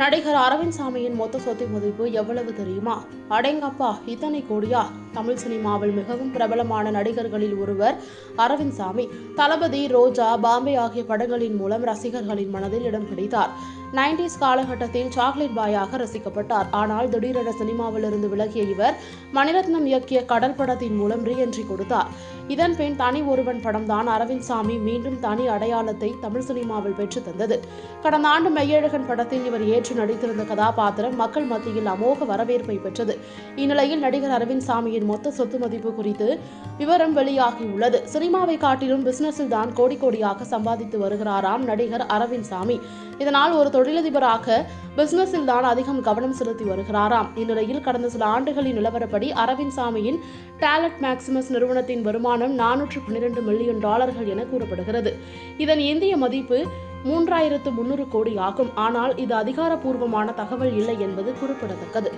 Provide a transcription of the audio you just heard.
நடிகர் அரவிந்த் சாமியின் மொத்த சொத்து மதிப்பு எவ்வளவு தெரியுமா? அடேங்கப்பா இத்தனை கோடியா? தமிழ் சினிமாவில் மிகவும் பிரபலமான நடிகர்களில் ஒருவர் அரவிந்த் சாமி. தளபதி ரோஜா பாம்பே ஆகிய படங்களின் மூலம் ரசிகர்களின் மனதில் இடம் பிடித்தார். நைன்டிஸ் காலகட்டத்தில் சாக்லேட் பாயாக ரசிக்கப்பட்டார். ஆனால் திடீரென சினிமாவிலிருந்து விலகிய இவர் மணிரத்னம் இயக்கிய கடல் படத்தின் மூலம் ரீஎன்ட்ரி கொடுத்தார். இதன் பின் தனி ஒருவன் படம்தான் அரவிந்த் சாமி மீண்டும் தனி அடையாளத்தை தமிழ் சினிமாவில் பெற்று தந்தது. கடந்த ஆண்டு மெய்யழகன் படத்தில் இவர் ஏற்று நடித்திருந்த கதாபாத்திரம் மக்கள் மத்தியில் அமோக வரவேற்பை பெற்றது. இந்நிலையில் நடிகர் அரவிந்த் சாமியின் மொத்த சொத்து மதிப்பு குறித்து விவரம் வெளியாகியுள்ளது. சினிமாவை காட்டிலும் பிசினஸில் தான் கோடி கோடியாக சம்பாதித்து வருகிறாராம் நடிகர் அரவிந்த் சாமி. இதனால் ஒரு தொழிலதிபராக பிசினஸில் தான் அதிகம் கவனம் செலுத்தி வருகிறாராம். இந்நிலையில் கடந்த சில ஆண்டுகளின் நிலவரப்படி அரவிந்த் சாமியின் டேலட் மேக்சிமஸ் நிறுவனத்தின் வருமானம் நானூற்று பன்னிரண்டு மில்லியன் டாலர்கள் என கூறப்படுகிறது. இதன் இந்திய மதிப்பு மூன்றாயிரத்து முன்னூறு கோடி ஆகும். ஆனால் இது அதிகாரப்பூர்வமான தகவல் இல்லை என்பது குறிப்பிடத்தக்கது.